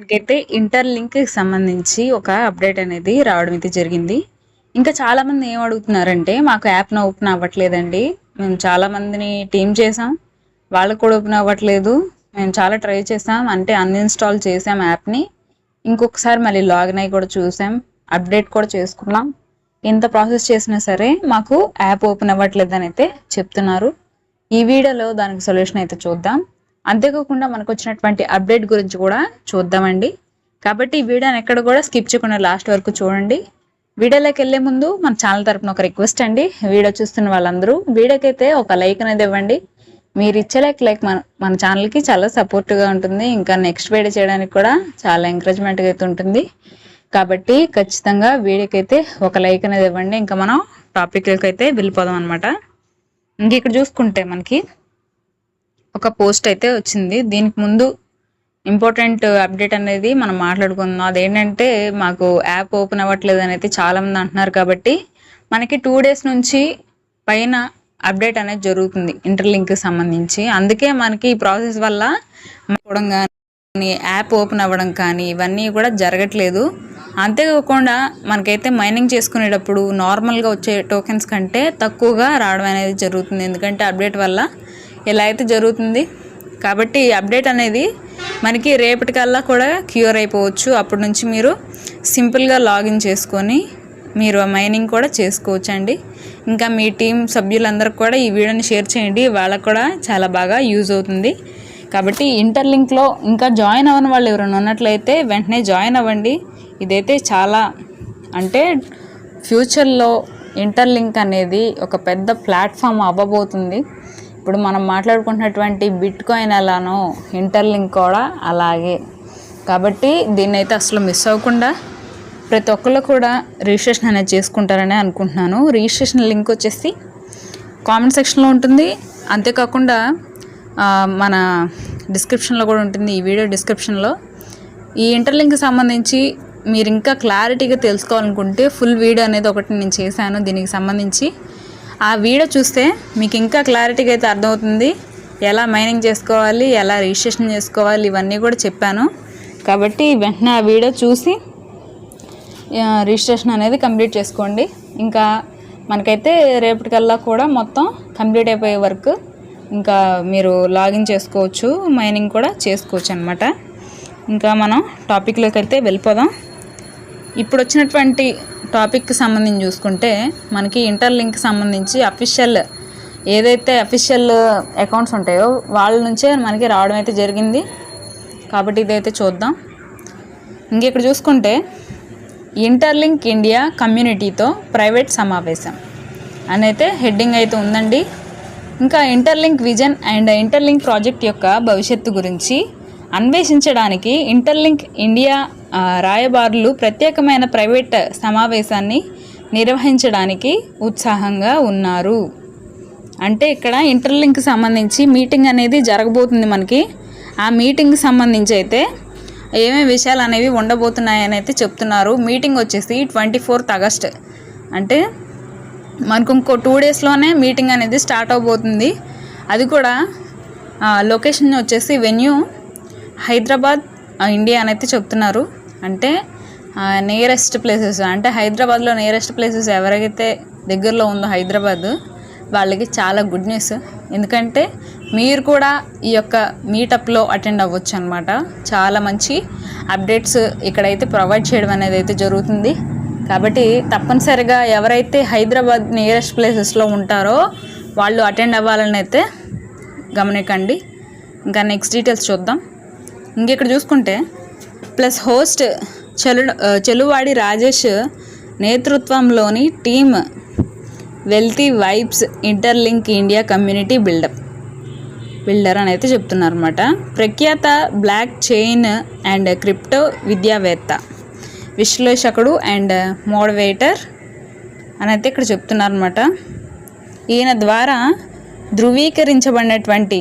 మనకైతే ఇంటర్ లింక్కి సంబంధించి ఒక అప్డేట్ అనేది రావడం అయితే జరిగింది. ఇంకా చాలా మంది ఏం అడుగుతున్నారంటే మాకు యాప్ ఓపెన్ అవ్వట్లేదండి. మేము చాలా మందిని టీమ్ చేసాం వాళ్ళకు కూడా ఓపెన్ అవ్వట్లేదు. మేము చాలా ట్రై చేసాం అంటే అన్ఇన్స్టాల్ చేసాం యాప్ని ఇంకొకసారి మళ్ళీ లాగిన్ అయ్యి కూడా చూసాం అప్డేట్ కూడా చేసుకున్నాం. ఎంత ప్రాసెస్ చేసినా సరే మాకు యాప్ ఓపెన్ అవ్వట్లేదు అని అయితే చెప్తున్నారు. ఈ వీడియోలో దానికి సొల్యూషన్ అయితే చూద్దాం. అంతేకాకుండా మనకు వచ్చినటువంటి అప్డేట్ గురించి కూడా చూద్దామండి. కాబట్టి ఈ వీడియోని ఎక్కడ కూడా స్కిప్ చేయకుండా లాస్ట్ వరకు చూడండి. వీడియోలోకి వెళ్ళే ముందు మన ఛానల్ తరపున ఒక రిక్వెస్ట్ అండి. వీడియో చూస్తున్న వాళ్ళందరూ వీడియోకైతే ఒక లైక్ అనేది ఇవ్వండి. మీరు ఇచ్చే లైక్ లైక్ మన మన ఛానల్కి చాలా సపోర్ట్గా ఉంటుంది. ఇంకా నెక్స్ట్ వీడియో చేయడానికి కూడా చాలా ఎంకరేజ్మెంట్గా అయితే ఉంటుంది. కాబట్టి ఖచ్చితంగా వీడియోకైతే ఒక లైక్ అనేది ఇవ్వండి. ఇంకా మనం టాపిక్లోకి అయితే వెళ్ళిపోదాం అనమాట ఇంక ఇక్కడ చూసుకుంటే మనకి ఒక పోస్ట్ అయితే వచ్చింది. దీనికి ముందు ఇంపార్టెంట్ అప్డేట్ అనేది మనం మాట్లాడుకుందాం. అదేంటంటే మాకు యాప్ ఓపెన్ అవ్వట్లేదు అనేది అయితే చాలామంది అంటున్నారు కాబట్టి మనకి టూ డేస్ నుంచి పైన అప్డేట్ అనేది జరుగుతుంది ఇంటర్లింక్కి సంబంధించి. అందుకే మనకి ఈ ప్రాసెస్ వల్ల అవ్వడం కానీ యాప్ ఓపెన్ అవ్వడం కానీ ఇవన్నీ కూడా జరగట్లేదు. అంతేకాకుండా మనకైతే మైనింగ్ చేసుకునేటప్పుడు నార్మల్గా వచ్చే టోకెన్స్ కంటే తక్కువగా రావడం అనేది జరుగుతుంది. ఎందుకంటే అప్డేట్ వల్ల ఇలా అయితే జరుగుతుంది. కాబట్టి ఈ అప్డేట్ అనేది మనకి రేపటికల్లా కూడా క్యూర్ అయిపోవచ్చు. అప్పటి నుంచి మీరు సింపుల్గా లాగిన్ చేసుకొని మీరు మైనింగ్ కూడా చేసుకోవచ్చు అండి ఇంకా మీ టీం సభ్యులందరికీ కూడా ఈ వీడియోని షేర్ చేయండి. వాళ్ళకు కూడా చాలా బాగా యూజ్ అవుతుంది. కాబట్టి ఇంటర్లింక్లో ఇంకా జాయిన్ అవ్వని వాళ్ళు ఎవరైనా ఉన్నట్లయితే వెంటనే జాయిన్ అవ్వండి. ఇదైతే చాలా అంటే ఫ్యూచర్లో ఇంటర్లింక్ అనేది ఒక పెద్ద ప్లాట్ఫామ్ అవ్వబోతుంది. ఇప్పుడు మనం మాట్లాడుకుంటున్నటువంటి బిట్ కాయిన్ ఎలానో ఇంటర్లింక్ కూడా అలాగే. కాబట్టి దీన్ని అయితే అసలు మిస్ అవ్వకుండా ప్రతి ఒక్కళ్ళు కూడా రిజిస్ట్రేషన్ అనేది చేసుకుంటారని అనుకుంటున్నాను. రిజిస్ట్రేషన్ లింక్ వచ్చేసి కామెంట్ సెక్షన్లో ఉంటుంది. అంతేకాకుండా మన డిస్క్రిప్షన్లో కూడా ఉంటుంది ఈ వీడియో డిస్క్రిప్షన్లో. ఈ ఇంటర్లింక్కి సంబంధించి మీరు ఇంకా క్లారిటీగా తెలుసుకోవాలనుకుంటే ఫుల్ వీడియో అనేది ఒకటి నేను చేశాను. దీనికి సంబంధించి ఆ వీడియో చూస్తే మీకు ఇంకా క్లారిటీగా అయితే అర్థమవుతుంది. ఎలా మైనింగ్ చేసుకోవాలి ఎలా రిజిస్ట్రేషన్ చేసుకోవాలి ఇవన్నీ కూడా చెప్పాను. కాబట్టి వెంటనే ఆ వీడియో చూసి రిజిస్ట్రేషన్ అనేది కంప్లీట్ చేసుకోండి. ఇంకా మనకైతే రేపటికల్లా కూడా మొత్తం కంప్లీట్ అయిపోయే వర్క్ ఇంకా మీరు లాగిన్ చేసుకోవచ్చు మైనింగ్ కూడా చేసుకోవచ్చు అనమాట ఇంకా మనం టాపిక్లోకి అయితే వెళ్ళిపోదాం. ఇప్పుడు వచ్చినటువంటి టాపిక్కి సంబంధించి చూసుకుంటే మనకి ఇంటర్లింక్ సంబంధించి అఫీషియల్ ఏదైతే అఫీషియల్ అకౌంట్స్ ఉంటాయో వాళ్ళ నుంచే మనకి రావడం అయితే జరిగింది. కాబట్టి ఇదైతే చూద్దాం. ఇంక ఇక్కడ చూసుకుంటే ఇంటర్లింక్ ఇండియా కమ్యూనిటీతో ప్రైవేట్ సమావేశం అని అయితే హెడ్డింగ్ అయితే ఉందండి. ఇంకా interlink vision and interlink project యొక్క భవిష్యత్తు గురించి అన్వేషించడానికి ఇంటర్లింక్ ఇండియా రాయబారులు ప్రత్యేకమైన ప్రైవేట్ సమావేశాన్ని నిర్వహించడానికి ఉత్సాహంగా ఉన్నారు. అంటే ఇక్కడ ఇంటర్లింక్ సంబంధించి మీటింగ్ అనేది జరగబోతుంది మనకి. ఆ మీటింగ్ సంబంధించి అయితే ఏమేమి విషయాలు అనేవి ఉండబోతున్నాయని అయితే చెప్తున్నారు. మీటింగ్ వచ్చేసి ట్వంటీ ఫోర్త్ ఆగస్ట్. అంటే మనకు ఇంకో టూ డేస్లోనే మీటింగ్ అనేది స్టార్ట్ అవబోతుంది. అది కూడా లొకేషన్ వచ్చేసి వెన్యూ హైదరాబాద్ ఇండియా అని అయితే చెప్తున్నారు. అంటే నియరెస్ట్ ప్లేసెస్ అంటే హైదరాబాద్లో నియరెస్ట్ ప్లేసెస్ ఎవరైతే దగ్గరలో ఉందో హైదరాబాద్ వాళ్ళకి చాలా గుడ్ న్యూస్ ఎందుకంటే మీరు కూడా ఈ యొక్క మీటప్లో అటెండ్ అవ్వచ్చు అనమాట చాలా మంచి అప్డేట్స్ ఇక్కడైతే ప్రొవైడ్ చేయడం అనేది అయితే జరుగుతుంది. కాబట్టి తప్పనిసరిగా ఎవరైతే హైదరాబాద్ నియరెస్ట్ ప్లేసెస్లో ఉంటారో వాళ్ళు అటెండ్ అవ్వాలని అయితే గమనికండి. ఇంకా నెక్స్ట్ డీటెయిల్స్ చూద్దాం. ఇంకెక్కడ చూసుకుంటే ప్లస్ హోస్ట్ చెలు చెలువాడి రాజేష్ నేతృత్వంలోని team wealthy vibes interlink India community buildup builder అని అయితే చెప్తున్నారు అనమాట ప్రఖ్యాత బ్లాక్ చైన్ అండ్ క్రిప్టో విద్యావేత్త విశ్లేషకుడు అండ్ మోడవేటర్ అని అయితే ఇక్కడ చెప్తున్నారు అనమాట ఈయన ద్వారా ధృవీకరించబడినటువంటి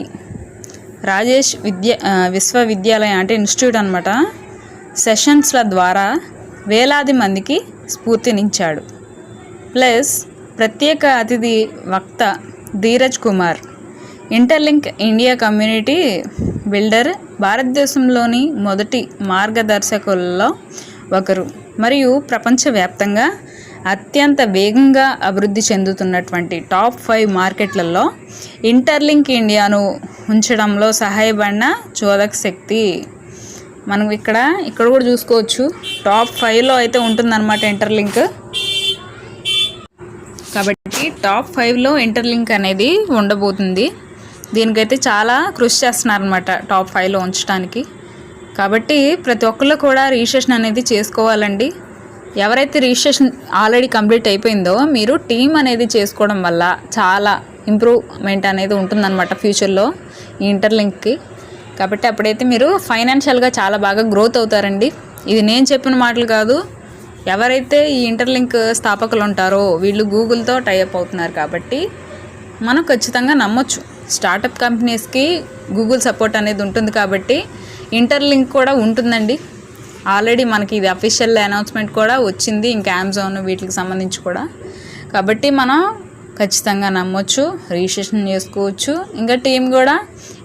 రాజేష్ విద్య విశ్వవిద్యాలయం అంటే ఇన్స్టిట్యూట్ అనమాట సెషన్స్ల ద్వారా వేలాది మందికి స్ఫూర్తినిచ్చాడు. ప్లస్ ప్రత్యేక అతిథి వక్త Dheeraj Kumar Interlink India community builder భారతదేశంలోని మొదటి మార్గదర్శకుల్లో ఒకరు. మరియు ప్రపంచవ్యాప్తంగా అత్యంత వేగంగా అభివృద్ధి చెందుతున్నటువంటి టాప్ ఫైవ్ మార్కెట్లలో ఇంటర్లింక్ ఇండియాను ఉంచడంలో సహాయపడిన చోదక శక్తి. మనం ఇక్కడ ఇక్కడ కూడా చూసుకోవచ్చు. టాప్ ఫైవ్లో అయితే ఉంటుందన్నమాట ఇంటర్లింక్. కాబట్టి టాప్ ఫైవ్లో ఇంటర్లింక్ అనేది ఉండబోతుంది. దీనికైతే చాలా కృషి చేస్తున్నారనమాట టాప్ ఫైవ్లో ఉంచడానికి. కాబట్టి ప్రతి ఒక్కళ్ళు కూడా రిజిస్ట్రేషన్ అనేది చేసుకోవాలండి. ఎవరైతే రిజిస్ట్రేషన్ ఆల్రెడీ కంప్లీట్ అయిపోయిందో మీరు టీం అనేది చేసుకోవడం వల్ల చాలా ఇంప్రూవ్మెంట్ అనేది ఉంటుందన్నమాట ఫ్యూచర్లో ఈ ఇంటర్లింక్కి. కాబట్టి అప్పుడైతే మీరు ఫైనాన్షియల్గా చాలా బాగా గ్రోత్ అవుతారండి. ఇది నేను చెప్పిన మాటలు కాదు. ఎవరైతే ఈ ఇంటర్లింక్ స్థాపకులు ఉంటారో వీళ్ళు గూగుల్తో టైఅప్ అవుతున్నారు కాబట్టి మనం ఖచ్చితంగా నమ్మొచ్చు. స్టార్టప్ కంపెనీస్కి గూగుల్ సపోర్ట్ అనేది ఉంటుంది కాబట్టి ఇంటర్లింక్ కూడా ఉంటుందండి. ఆల్రెడీ మనకి ఇది అఫీషియల్ అనౌన్స్మెంట్ కూడా వచ్చింది ఇంకా అమెజాన్ వీటికి సంబంధించి కూడా. కాబట్టి మనం ఖచ్చితంగా నమ్మొచ్చు రిజిస్ట్రేషన్ చేసుకోవచ్చు. ఇంకా టీం కూడా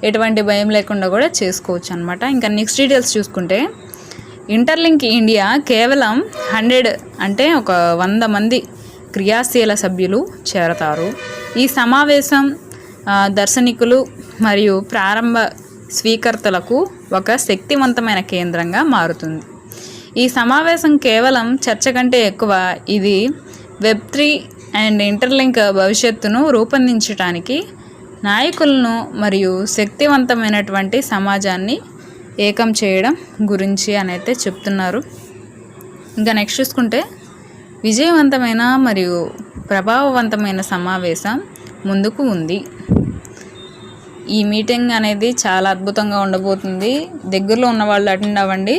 ఎటువంటి భయం లేకుండా కూడా చేసుకోవచ్చు అనమాట ఇంకా నెక్స్ట్ డీటెయిల్స్ చూసుకుంటే ఇంటర్లింక్ ఇండియా కేవలం హండ్రెడ్ అంటే ఒక వంద మంది క్రియాశీల సభ్యులు చేరతారు. ఈ సమావేశం దర్శనికులు మరియు ప్రారంభ స్వీకర్తలకు ఒక శక్తివంతమైన కేంద్రంగా మారుతుంది. ఈ సమావేశం కేవలం చర్చ కంటే ఎక్కువ. ఇది వెబ్ త్రీ అండ్ ఇంటర్లింక్ భవిష్యత్తును రూపొందించడానికి నాయకులను మరియు శక్తివంతమైనటువంటి సమాజాన్ని ఏకం చేయడం గురించి అని అయితే చెప్తున్నారు. ఇంకా నెక్స్ట్ చూసుకుంటే విజయవంతమైన మరియు ప్రభావవంతమైన సమావేశం ముందుకు ఉంది. ఈ మీటింగ్ అనేది చాలా అద్భుతంగా ఉండబోతుంది. దగ్గరలో ఉన్న వాళ్ళు అటెండ్ అవ్వండి.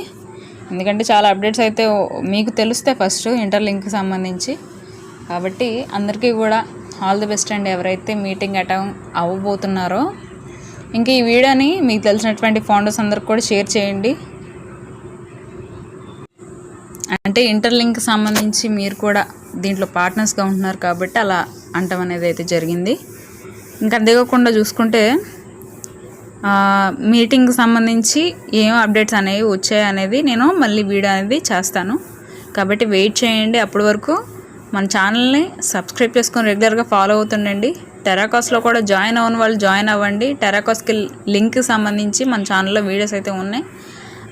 ఎందుకంటే చాలా అప్డేట్స్ అయితే మీకు తెలిస్తే ఫస్ట్ ఇంటర్లింక్కి సంబంధించి. కాబట్టి అందరికీ కూడా ఆల్ ది బెస్ట్ అండి ఎవరైతే మీటింగ్ అటెండ్ అవ్వబోతున్నారో. ఇంకా ఈ వీడియోని మీకు తెలిసినటువంటి ఫౌండర్స్ అందరికి కూడా షేర్ చేయండి. అంటే ఇంటర్లింక్ సంబంధించి మీరు కూడా దీంట్లో పార్ట్నర్స్గా ఉంటున్నారు కాబట్టి అలా అంటం అనేది అయితే జరిగింది. ఇంకా అంతేకాకుండా చూసుకుంటే మీటింగ్కి సంబంధించి ఏం అప్డేట్స్ అనేవి వచ్చాయి అనేది నేను మళ్ళీ వీడియో అనేది చేస్తాను. కాబట్టి వెయిట్ చేయండి అప్పటి వరకు మన ఛానల్ని సబ్స్క్రైబ్ చేసుకొని రెగ్యులర్గా ఫాలో అవుతుండండి. టెరాకాస్లో కూడా జాయిన్ అవ్వని వాళ్ళు జాయిన్ అవ్వండి. టెరాకాస్కి లింక్కి సంబంధించి మన ఛానల్లో వీడియోస్ అయితే ఉన్నాయి.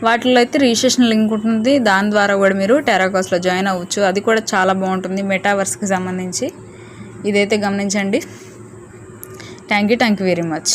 వాటిలో అయితే రిజిస్ట్రేషన్ లింక్ ఉంటుంది. దాని ద్వారా కూడా మీరు టెరాకాస్లో జాయిన్ అవ్వచ్చు. అది కూడా చాలా బాగుంటుంది మెటావర్స్కి సంబంధించి. ఇదైతే గమనించండి. Thank you thank you very much